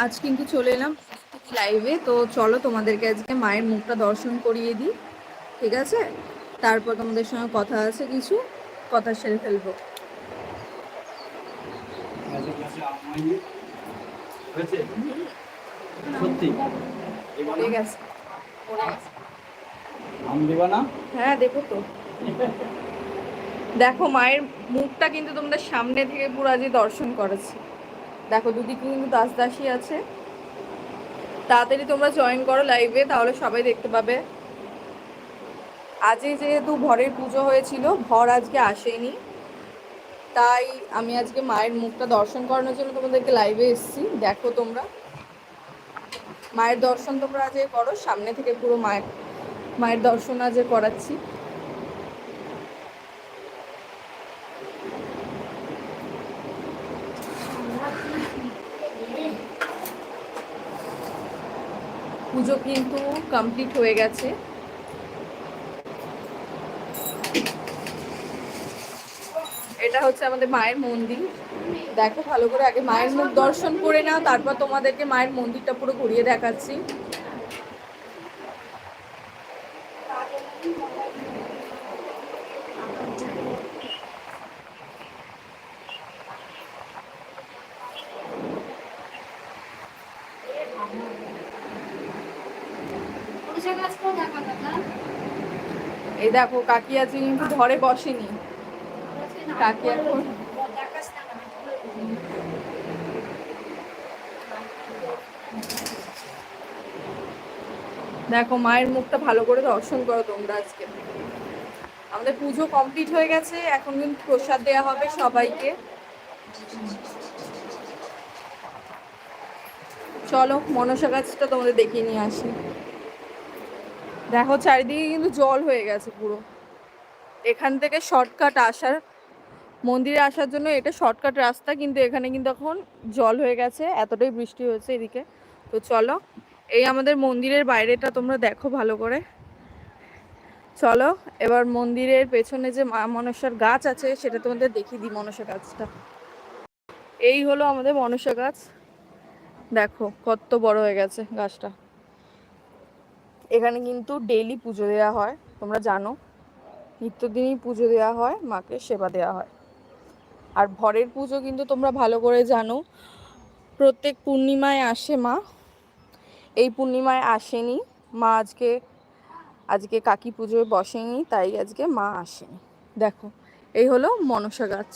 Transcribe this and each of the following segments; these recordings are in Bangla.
আজ কিন্তু চলে এলাম লাইভে তো চলো তোমাদেরকে আজকে মায়ের মুখটা দর্শন করিয়ে দিই। ঠিক আছে? তারপর তোমাদের সঙ্গে কথা আছে কিছু। কথা সেরে ফেলব কাছে কাছে আম হয়নি। হয়েছে? সত্যি? আম দেবা না? হ্যাঁ দেখো তো। দেখো মায়ের মুখটা কিন্তু তোমাদের সামনে থেকে পুরো আজকে দর্শন করেছি। দেখো দুদিকে কিন্তু দাস দাসী আছে। তাড়াতাড়ি তোমরা জয়েন করো লাইভে তাহলে সবাই দেখতে পাবে। আজকে যেহেতু ভরের পুজো হয়েছিল ভর আজকে আসেনি। তাই আমি আজকে মায়ের মুখটা দর্শন করানোর জন্য তোমাদেরকে লাইভে এসেছি। দেখো তোমরা। মায়ের দর্শন তোমরা আজকে করো, সামনে থেকে পুরো মায়ের মায়ের দর্শন আজকে করাচ্ছি। পুজো কিন্তু কমপ্লিট হয়ে গেছে। এটা হচ্ছে আমাদের মায়ের মন্দির। দেখো ভালো করে আগে মায়ের মুখ দর্শন করে নাও, তারপর তোমাদেরকে মায়ের মন্দিরটা পুরো ঘুরিয়ে দেখাচ্ছি। এই দেখো কাকি আজকে কিন্তু ঘরে বসেনি। এখন দেখো, মায়ের মুখটা ভালো করে দর্শন করো তোমরা আজকে। আমাদের পুজো কমপ্লিট হয়ে গেছে, এখন কিন্তু প্রসাদ দেওয়া হবে সবাইকে। চলো, মনসা গাছটা তোমাদের দেখিয়ে নিয়ে আসি। দেখো, চারিদিকে কিন্তু জল হয়ে গেছে পুরো। এখান থেকে শর্টকাট আসার মন্দিরে আসার জন্য এটা শর্টকাট রাস্তা, কিন্তু এখানে কিন্তু এখন জল হয়ে গেছে, এতটাই বৃষ্টি হয়েছে এদিকে। তো চলো, এই আমাদের মন্দিরের বাইরেটা তোমরা দেখো ভালো করে। চলো, এবার মন্দিরের পেছনে যে মা মনসার গাছ আছে, সেটা তোমাদের দেখিয়ে দিই মনসা গাছটা। এই হলো আমাদের মনসা গাছ। দেখো, কত বড় হয়ে গেছে গাছটা। এখানে কিন্তু ডেইলি পুজো দেওয়া হয়, তোমরা জানো। নিত্যদিনই পুজো দেওয়া হয়, মাকে সেবা দেওয়া হয়। আর ভরের পুজো কিন্তু তোমরা ভালো করে জানো। প্রত্যেক পূর্ণিমায় আসে মা। এই পূর্ণিমায় আসেনি। মা আজকে আজকে কাকি পুজোয় বসেনি, তাই আজকে মা আসেনি। দেখো, এই হলো মনসা গাছ।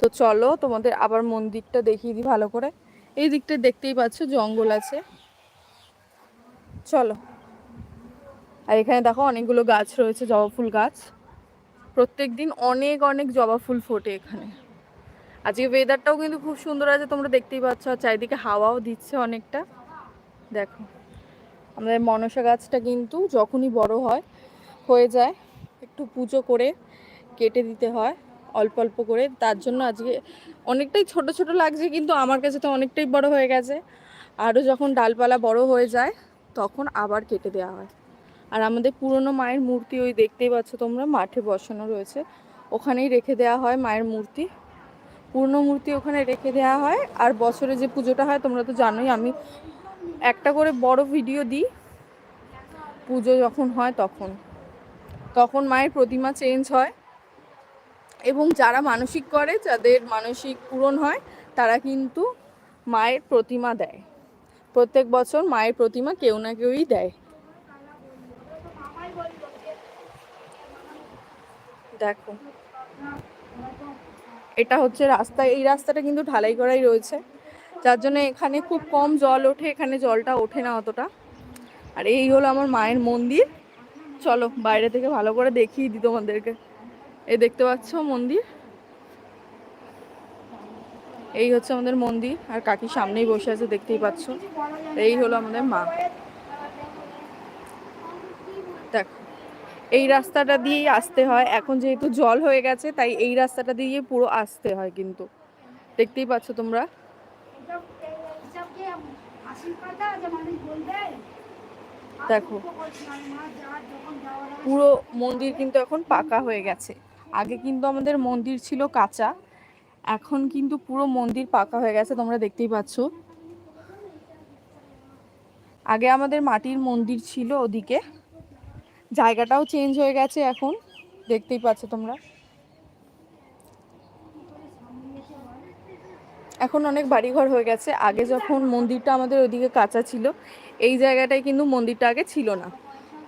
তো চলো তোমাদের আবার মন্দিরটা দেখিয়ে দিই ভালো করে। এই দিকটা দেখতেই পাচ্ছ, জঙ্গল আছে। চলো। আর এখানে দেখো অনেকগুলো গাছ রয়েছে, জবা ফুল গাছ। প্রত্যেক দিন অনেক অনেক জবা ফুল ফোটে এখানে। আজকে ওয়েদারটাও কিন্তু খুব সুন্দর আছে, তোমরা দেখতেই পাচ্ছ। আর চারিদিকে হাওয়াও দিচ্ছে অনেকটা। দেখো, আমাদের মনসা গাছটা কিন্তু যখনই বড় হয়, হয়ে যায়। একটু পুজো করে কেটে দিতে হয়, অল্প অল্প করে। তার জন্য আজকে অনেকটাই ছোট ছোট লাগছে, কিন্তু আমার কাছে তো অনেকটাই বড় হয়ে গেছে। আরও যখন ডালপালা বড় হয়ে যায়, তখন আবার কেটে দেওয়া হয়। আর আমাদের পুরনো মায়ের মূর্তি ওই দেখতেই পাচ্ছ তোমরা, মাঠে বসানো রয়েছে। ওখানেই রেখে দেওয়া হয় মায়ের মূর্তি। পুরনো মূর্তি ওখানে রেখে দেওয়া হয়। আর বছরে যে পুজোটা হয়, তোমরা তো জানোই, আমি একটা করে বড় ভিডিও দিই। পুজো যখন হয় তখন। তখন মায়ের প্রতিমা চেঞ্জ হয়। এবং যারা মানসিক করে, যাদের মানসিক পূরণ হয়, তারা কিন্তু মায়ের প্রতিমা দেয়। প্রত্যেক বছর মায়ের প্রতিমা কেউ না কেউই দেয়। দেখো। এটা হচ্ছে রাস্তা, এই রাস্তাটা কিন্তু ঢালাই করাই রয়েছে। যার জন্য এখানে খুব কম জল ওঠে, এখানে জলটা ওঠে না অতটা। আর এই হলো আমার মায়ের মন্দির। চলো, বাইরে থেকে ভালো করে দেখিয়ে দিই তোমাদেরকে। এ দেখতে পাচ্ছ মন্দির? এই হচ্ছে আমাদের মন্দির, আর কাকি সামনেই বসে আছে, দেখতেই পাচ্ছ। এই হলো আমাদের মা। দেখো এই রাস্তাটা দিয়েই আসতে হয়। এখন যেহেতু জল হয়ে গেছে, তাই এই রাস্তাটা দিয়ে পুরো আসতে হয় কিন্তু। দেখতেই পাচ্ছ তোমরা? দেখো, পুরো মন্দির কিন্তু এখন পাকা হয়ে গেছে। আগে কিন্তু আমাদের মন্দির ছিল কাঁচা, এখন কিন্তু পুরো মন্দির পাকা হয়ে গেছে, তোমরা দেখতেই পাচ্ছ। আগে আমাদের মাটির মন্দির ছিল ওদিকে। জায়গাটাও চেঞ্জ হয়ে গেছে এখন। দেখতেই পাচ্ছ তোমরা। এখন অনেক বাড়িঘর হয়ে গেছে। আগে যখন মন্দিরটা আমাদের ওইদিকে কাঁচা ছিল, এই জায়গাটায় কিন্তু মন্দিরটা আগে ছিল না।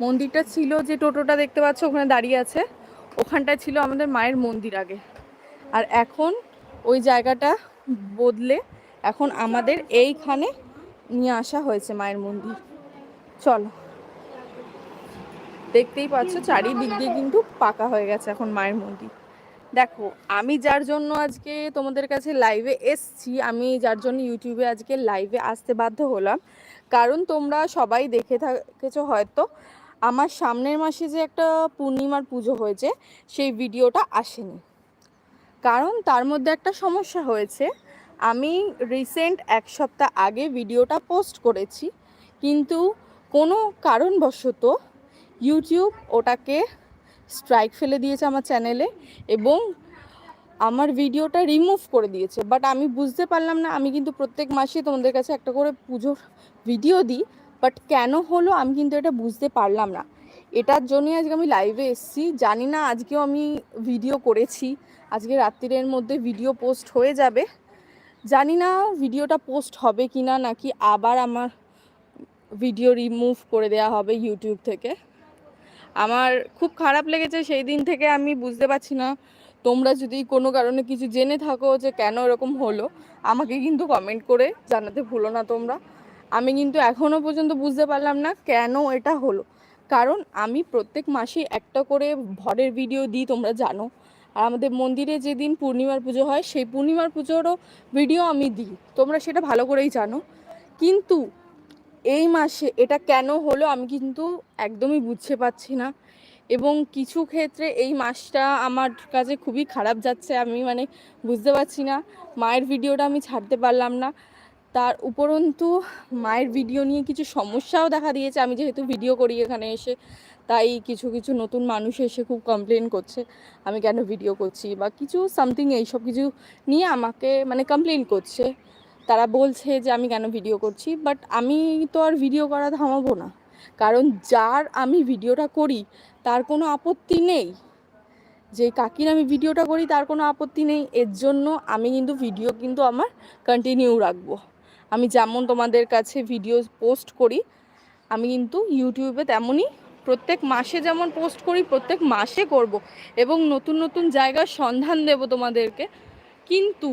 মন্দিরটা ছিল যে টোটোটা দেখতে পাচ্ছ, ওখানে দাঁড়িয়ে আছে। ওখানটায় ছিল আমাদের মায়ের মন্দির আগে। আর এখন ওই জায়গাটা বদলে এখন আমাদের এইখানে নিয়ে আসা হয়েছে মায়ের মন্দির। চলো। দেখতেই পাচ্ছ চারিদিক দিয়ে কিন্তু পাকা হয়ে গেছে এখন মায়ের মন্দির। দেখো, আমি যার জন্য আজকে তোমাদের কাছে লাইভে এসছি, আমি যার জন্য ইউটিউবে আজকে লাইভে আসতে বাধ্য হলাম। কারণ তোমরা সবাই দেখে থাকেছো হয়তো, আমার সামনের মাসে যে একটা পূর্ণিমার পুজো হয়েছে, সেই ভিডিওটা আসেনি। কারণ তার মধ্যে একটা সমস্যা হয়েছে, আমি রিসেন্ট এক সপ্তাহ আগে ভিডিওটা পোস্ট করেছি, কিন্তু কোনো কারণবশত ইউটিউব ওটাকে স্ট্রাইক ফেলে দিয়েছে আমার চ্যানেলে এবং আমার ভিডিওটা রিমুভ করে দিয়েছে। বাট আমি বুঝতে পারলাম না, আমি কিন্তু প্রত্যেক মাসে তোমাদের কাছে একটা করে পুজোর ভিডিও দিই বাট কেন হলো আমি কিন্তু এটা বুঝতে পারলাম না। এটার জন্যই আজকে আমি লাইভে এসেছি। জানি না আজকেও আমি ভিডিও করেছি। আজকে রাত্রিরের মধ্যে ভিডিও পোস্ট হয়ে যাবে। জানি না ভিডিওটা পোস্ট হবে কি না নাকি আবার আমার ভিডিও রিমুভ করে দেওয়া হবে ইউটিউব থেকে। আমার খুব খারাপ লেগেছে সেই দিন থেকে আমি বুঝতে পারছি না। তোমরা যদি কোনো কারণে কিছু জেনে থাকো যে কেন এরকম হলো, আমাকে কিন্তু কমেন্ট করে জানাতে ভুলো না তোমরা। আমি কিন্তু এখনও পর্যন্ত বুঝতে পারলাম না কেন এটা হলো। কারণ আমি প্রত্যেক মাসে একটা করে ভরের ভিডিও দিই, তোমরা জানো। আর আমাদের মন্দিরে যেদিন পূর্ণিমার পুজো হয়, সেই পূর্ণিমার পুজোরও ভিডিও আমি দিই। তোমরা সেটা ভালো করেই জানো। কিন্তু এই মাসে এটা কেন হলো আমি কিন্তু একদমই বুঝতে পারছি না। এবং কিছু ক্ষেত্রে এই মাসটা আমার কাছে খুবই খারাপ যাচ্ছে, আমি মানে বুঝতে পারছি না। মায়ের ভিডিওটা আমি ছাড়তে পারলাম না। তার উপরন্তু মায়ের ভিডিও নিয়ে কিছু সমস্যাও দেখা দিয়েছে, আমি যেহেতু ভিডিও করি এখানে এসে, তাই কিছু কিছু নতুন মানুষ এসে খুব কমপ্লেন করছে, আমি কেন ভিডিও করছি বা কিছু সামথিং এইসব কিছু নিয়ে আমাকে মানে কমপ্লেন করছে। তারা বলছে যে আমি কেন ভিডিও করছি বাট আমি তো আর ভিডিও করা থামাবো না। কারণ যার আমি ভিডিওটা করি, তার কোনো আপত্তি নেই। যে কাকির আমি ভিডিওটা করি, তার কোনো আপত্তি নেই। এর জন্য আমি কিন্তু ভিডিও কিন্তু আমার কন্টিনিউ রাখব। আমি যেমন তোমাদের কাছে ভিডিও পোস্ট করি, আমি কিন্তু ইউটিউবে তেমনই প্রত্যেক মাসে যেমন পোস্ট করি, প্রত্যেক মাসে করব। এবং নতুন নতুন জায়গার সন্ধান দেব তোমাদেরকে। কিন্তু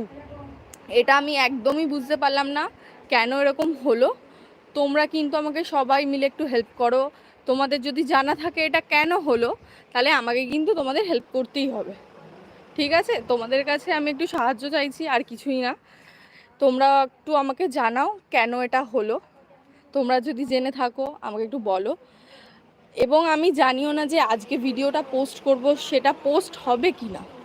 এটা আমি একদমই বুঝতে পারলাম না কেন এরকম হলো। তোমরা কিন্তু আমাকে সবাই মিলে একটু হেল্প করো। তোমাদের যদি জানা থাকে এটা কেন হলো, তাহলে আমাকে কিন্তু তোমাদের হেল্প করতেই হবে। ঠিক আছে? তোমাদের কাছে আমি একটু সাহায্য চাইছি, আর কিছুই না। তোমরা একটু আমাকে জানাও কেন এটা হলো। তোমরা যদি জেনে থাকো, আমাকে একটু বলো। এবং আমি জানিও না যে আজকে ভিডিওটা পোস্ট করব, সেটা পোস্ট হবে কি না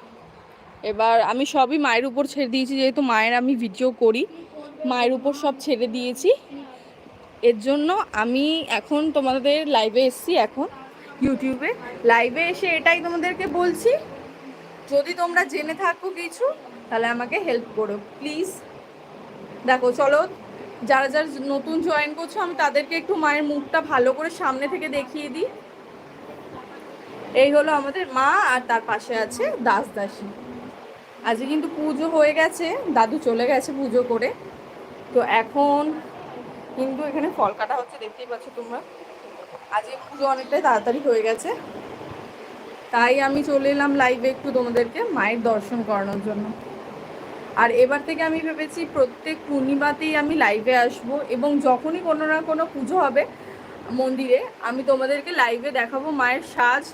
এবার আমি সবই মায়ের উপর ছেড়ে দিয়েছি, যেহেতু মায়ের আমি ভিডিও করি। মায়ের উপর সব ছেড়ে দিয়েছি। এর জন্য আমি এখন তোমাদের লাইভে এসছি এখন। ইউটিউবে লাইভে এসে এটাই তোমাদেরকে বলছি, যদি তোমরা জেনে থাকো কিছু, তাহলে আমাকে হেল্প করো প্লিজ দেখো, চলো, যারা যারা নতুন জয়েন করছ, আমি তাদেরকে একটু মায়ের মুখটা ভালো করে সামনে থেকে দেখিয়ে দিই। এই হলো আমাদের মা, আর তার পাশে আছে দাস দাসী। আজকে কিন্তু পুজো হয়ে গেছে, দাদু চলে গেছে পুজো করে। তো এখন কিন্তু এখানে ফল কাটা হচ্ছে, দেখতেই পাচ্ছ তোমরা। আজকে পুজো অনেকটাই তাড়াতাড়ি হয়ে গেছে। তাই আমি চলে এলাম লাইভে একটু তোমাদেরকে মায়ের দর্শন করানোর জন্য। আর এবার থেকে আমি ভেবেছি প্রত্যেক পূর্ণিমাতেই আমি লাইভে আসব এবং যখনই কোনো না কোনো পুজো হবে মন্দিরে, আমি তোমাদেরকে লাইভে দেখাবো মায়ের সাজ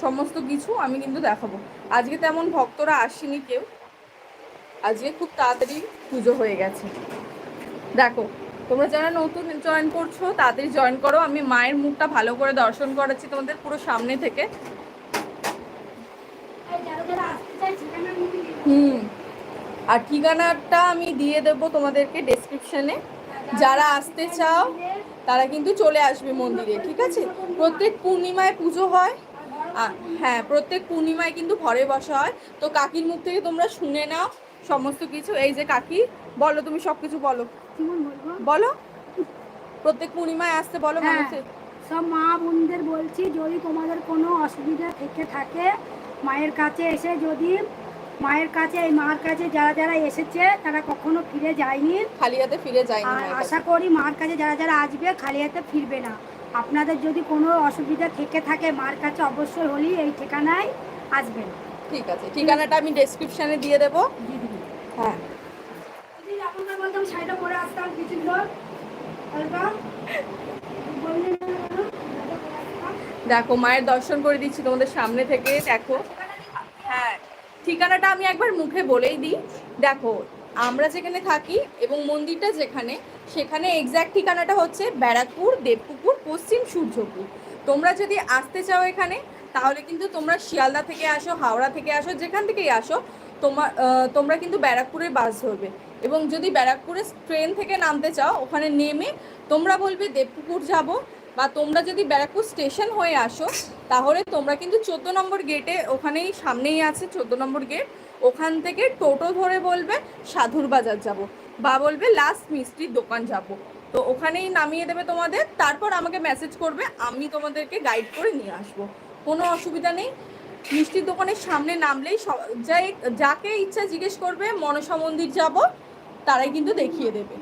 সমস্ত কিছু আমি কিন্তু দেখাবো। আজকে তেমন ভক্তরা আসেনি কেউ। আজকে খুব তাড়াতাড়ি পুজো হয়ে গেছে। দেখো, তোমরা যারা নতুন জয়েন করছ, তাড়াতাড়ি জয়েন করো। আমি মায়ের মুখটা ভালো করে দর্শন করাচ্ছি তোমাদের পুরো সামনে থেকে। হুম, আর ঠিকানাটা আমি দিয়ে দেবো তোমাদেরকে ডেসক্রিপশনে যারা আসতে চাও, তারা কিন্তু চলে আসবে মন্দিরে, ঠিক আছে? প্রত্যেক পূর্ণিমায় পুজো হয়। হ্যাঁ প্রত্যেক পূর্ণিমায় কিন্তু ঘরে বসা হয়। তো কাকির মুখ থেকে তোমরা শুনে নাও সমস্ত কিছু। এই যে কাকি বলো তুমি সব কিছু বলো বলো। প্রত্যেক পূর্ণিমায় আসতে বলো হ্যাঁ। মানুষের সব মা বোনদের বলছি যদি তোমাদের কোনো অসুবিধা থেকে থাকে মায়ের কাছে এসে যদি মায়ের কাছে এই মার কাছে যারা যারা এসেছে তারা কখনো ফিরে যায়নি। খালি হাতে ফিরে যায়নি। আশা করি মার কাছে যারা যারা আসবে খালি হাতে ফিরবে না। আপনাদের যদি কোনো অসুবিধা থেকে থাকে মার কাছে অবশ্যই হলেই এই ঠিকানায় আসবেন। ঠিক আছে ঠিকানাটা আমি ডেসক্রিপশনে দিয়ে দেবো। হ্যাঁ। যদি বলতাম শাড়িটা পরে আসতাম কিছু দেখো মায়ের দর্শন করে দিচ্ছি তোমাদের সামনে থেকে দেখো। হ্যাঁ ঠিকানাটা আমি একবার মুখে বলেই দিই। দেখো আমরা যেখানে থাকি এবং মন্দিরটা যেখানে সেখানে এক্স্যাক্ট ঠিকানাটা হচ্ছে ব্যারাকপুর, দেবপুকুর, পশ্চিম সূর্যপুর। তোমরা যদি আসতে চাও এখানে, তাহলে কিন্তু তোমরা শিয়ালদা থেকে আসো, হাওড়া থেকে আসো, যেখান থেকেই আসো তোমার তোমরা কিন্তু ব্যারাকপুরে বাস ধরবে। এবং যদি ব্যারাকপুরে ট্রেন থেকে নামতে চাও, ওখানে নেমে তোমরা বলবে দেবপুকুর যাব, বা তোমরা যদি ব্যারাকপুর স্টেশন হয়ে আসো, তাহলে তোমরা কিন্তু চোদ্দ নম্বর গেটে ওখানেই সামনেই আছে, চোদ্দ নম্বর গেট, ওখান থেকে টোটো ধরে বলবে সাধুর বাজার যাব। বা বলবে লাস্ট মিষ্টির দোকান যাব। তো ওখানেই নামিয়ে দেবে তোমাদের। তারপর আমাকে মেসেজ করবে, আমি তোমাদেরকে গাইড করে নিয়ে আসব। কোনো অসুবিধা নেই। মিষ্টির দোকানের সামনে নামলেই স- যাই, যাকে ইচ্ছা জিজ্ঞেস করবে, মনসা মন্দির যাব, তারাই কিন্তু দেখিয়ে দেবে।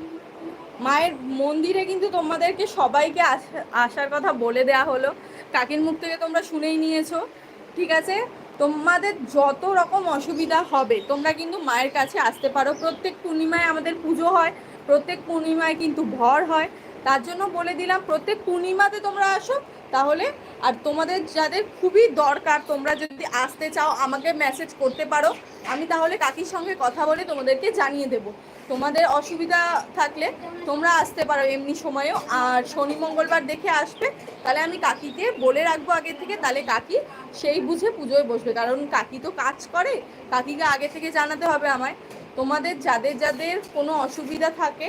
মায়ের মন্দিরে কিন্তু তোমাদেরকে সবাইকে আস- আসার কথা বলে দেয়া হলো। কাকির মুখ থেকে তোমরা শুনেই নিয়েছো। ঠিক আছে? তোমাদের যত রকম অসুবিধা হবে, তোমরা কিন্তু মায়ের কাছে আসতে পারো। প্রত্যেক পূর্ণিমায় আমাদের পুজো হয়, প্রত্যেক পূর্ণিমায় কিন্তু ভর হয়। তার জন্য বলে দিলাম, প্রত্যেক পূর্ণিমাতে তোমরা আসো, তাহলে আর তোমাদের যাদের খুবই দরকার, তোমরা যদি আসতে চাও, আমাকে মেসেজ করতে পারো। আমি তাহলে কাকির সঙ্গে কথা বলে তোমাদেরকে জানিয়ে দেব। তোমাদের অসুবিধা থাকলে তোমরা আসতে পারো এমনি সময়েও। আর শনি মঙ্গলবার দেখে আসবে, তাহলে আমি কাকিকে বলে রাখব আগে থেকে, তাহলে কাকি সেই বুঝে পুজোয় বসবে। কারণ কাকি তো কাজ করে, কাকিকে আগে থেকে জানাতে হবে আমায়। তোমাদের যাদের যাদের কোনো অসুবিধা থাকে,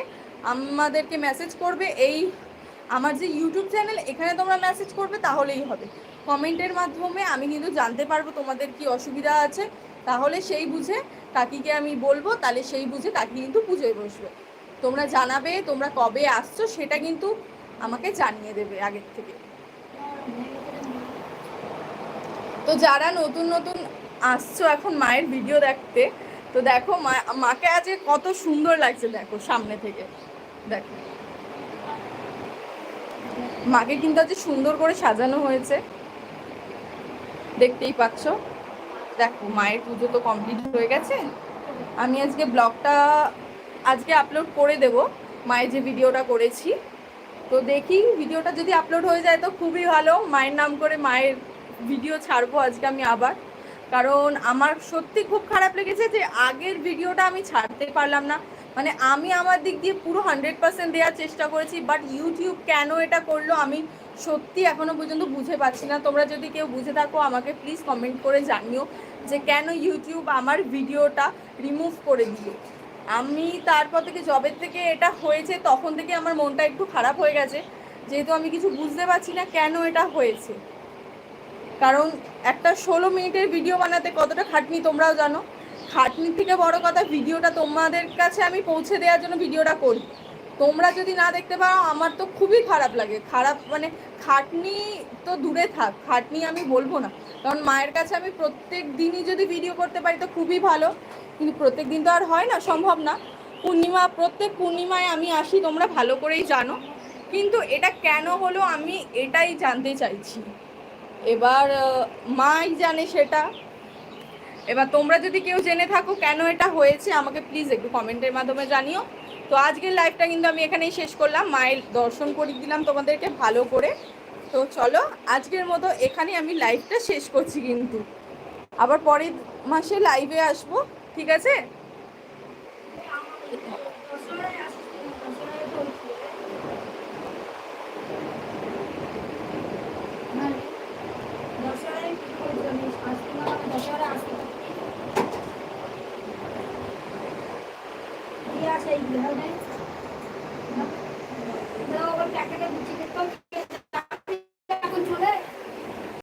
আমাদেরকে মেসেজ করবে। এই আমার যে ইউটিউব চ্যানেল এখানে তোমরা মেসেজ করবে, তাহলেই হবে। কমেন্টের মাধ্যমে আমি কিন্তু জানতে পারব তোমাদের কি অসুবিধা আছে। তাহলে সেই বুঝে কাকিকে আমি বলব, তাহলে সেই বুঝে কাকি কিন্তু পুজোয় বসবে। তোমরা জানাবে, তোমরা কবে আসছো, সেটা কিন্তু আমাকে জানিয়ে দেবে আগের থেকে। তো যারা নতুন নতুন আসছো এখন মায়ের ভিডিও দেখতে, তো দেখো মা, মাকে আজকে কত সুন্দর লাগছে, দেখো সামনে থেকে। দেখো। মাকে কিন্তু আজকে সুন্দর করে সাজানো হয়েছে। দেখতেই পাচ্ছ। দেখো, মায়ের পুজো তো কমপ্লিট হয়ে গেছে। আমি আজকে ব্লগটা আজকে আপলোড করে দেব। মায়ের যে ভিডিওটা করেছি। তো দেখি ভিডিওটা যদি আপলোড হয়ে যায় তো খুবই ভালো। মায়ের নাম করে মায়ের ভিডিও ছাড়বো আজকে আমি আবার। কারণ আমার সত্যি খুব খারাপ লেগেছে যে আগের ভিডিওটা আমি ছাড়তে পারলাম না। মানে আমি আমার দিক দিয়ে পুরো হান্ড্রেড পার্সেন্ট দেওয়ার চেষ্টা করেছি বাট ইউটিউব কেন এটা করল আমি সত্যি এখনও পর্যন্ত বুঝে পাচ্ছি না। তোমরা যদি কেউ বুঝে থাকো, আমাকে প্লিজ কমেন্ট করে জানিও যে কেন ইউটিউব আমার ভিডিওটা রিমুভ করে দিল। আমি তারপর থেকে জবের থেকে এটা হয়েছে, তখন থেকে আমার মনটা একটু খারাপ হয়ে গেছে। যেহেতু আমি কিছু বুঝতে পারছি না কেন এটা হয়েছে। কারণ একটা ষোলো মিনিটের ভিডিও বানাতে কতটা খাটনি তোমরাও জানো। খাটনির থেকে বড় কথা ভিডিওটা তোমাদের কাছে আমি পৌঁছে দেওয়ার জন্য ভিডিওটা করি। তোমরা যদি না দেখতে পারো, আমার তো খুবই খারাপ লাগে। খারাপ মানে খাটনি তো দূরে থাক, খাটনি আমি বলব না। কারণ মায়ের কাছে আমি প্রত্যেক দিনই যদি ভিডিও করতে পারি তো খুবই ভালো। কিন্তু প্রত্যেক দিন তো আর হয় না, সম্ভব না। পূর্ণিমা, প্রত্যেক পূর্ণিমায় আমি আসি, তোমরা ভালো করেই জানো। কিন্তু এটা কেন হলো আমি এটাই জানতে চাইছি। এবার মাই জানে সেটা। এবার তোমরা যদি কেউ জেনে থাকো কেন এটা হয়েছে, আমাকে প্লিজ একটু কমেন্টের মাধ্যমে জানিও। তো আজকের লাইভটা কিন্তু আমি এখানেই শেষ করলাম। মায়ের দর্শন করিয়ে দিলাম তোমাদেরকে ভালো করে। তো চলো, আজকের মতো এখানে আমি লাইভটা শেষ করছি কিন্তু। আবার পরের মাসে লাইভে আসব, ঠিক আছে? আসতে আছে এইগুলো